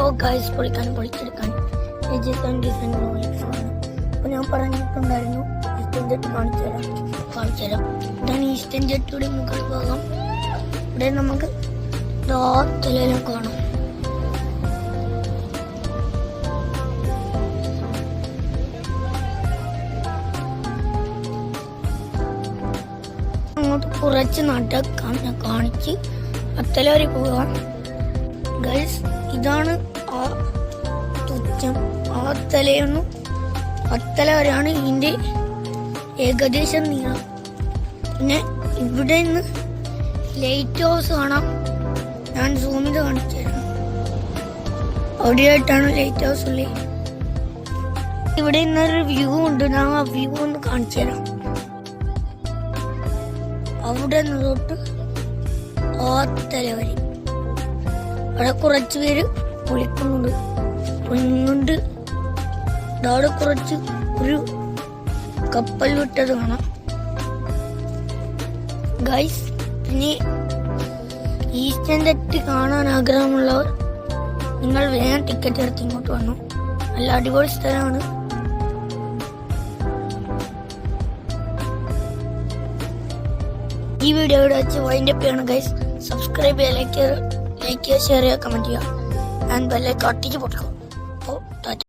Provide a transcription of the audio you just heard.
Hello guys പൊളിക്കാൻ പൊളിച്ചെടുക്കാൻ അപ്പൊ ഞാൻ പറഞ്ഞിട്ടുണ്ടായിരുന്നു ഈസ്റ്റേൺ ജെറ്റ് കാണിച്ചു തരാം. കാണിച്ചു തരാം. ഇതാണ് ഈസ്റ്റൻ ജെറ്റിയുടെ മുകൾ ഭാഗം. ഇവിടെ നമുക്ക് തലയിലും കാണാം. അങ്ങോട്ട് കുറച്ച് നടക്കാൻ ഞാൻ കാണിച്ച് അത്തലവരെ പോകാം ഗൈസ് ഇതാണ് ആ തുച്ഛം. ആ തലയൊന്നും അത്തല വരെയാണ് ഏകദേശം നീളം. പിന്നെ ഇവിടെ നിന്ന് ലൈറ്റ് ഹൗസ് കാണാം. ഞാൻ സൂം ചെയ്ത് കാണിച്ചു തരാം. അവിടെയായിട്ടാണ് ലൈറ്റ് ഹൗസ് ഉള്ളത് ഇവിടെ നിന്നൊരു വ്യൂ ഉണ്ട്. ഞാൻ ആ വ്യൂ ഒന്ന് കാണിച്ചു തരാം. അവിടെ നിന്ന് തൊട്ട് ആ വരെ. അവിടെ കുറച്ച് പേര് കുളിക്കുന്നുണ്ട് കുളിക്കുന്നുണ്ട് അവിടെ കുറച്ച് ഒരു കപ്പൽ വിട്ടത് കാണാം. ഗൈസ് പിന്നെ ഈസ്റ്റേൺ തെറ്റ് കാണാൻ ആഗ്രഹമുള്ളവർ നിങ്ങൾ വേഗം ടിക്കറ്റ് എടുത്ത് ഇങ്ങോട്ട് വന്നു. നല്ല അടിപൊളി സ്ഥലമാണ്. ഈ വീഡിയോ വെച്ച് വൈൻഡപ്പ് ചെയ്യണം ഗൈസ് സബ്സ്ക്രൈബ് ചെയ്യുക ലൈക്ക് ചെയ്യുക ലൈക്ക് ചെയ്യുക ഷെയർ ചെയ്യുക കമന്റ് ചെയ്യുക அண்ட் பெல்லை காட்டிக்கு போட்டுக்கோ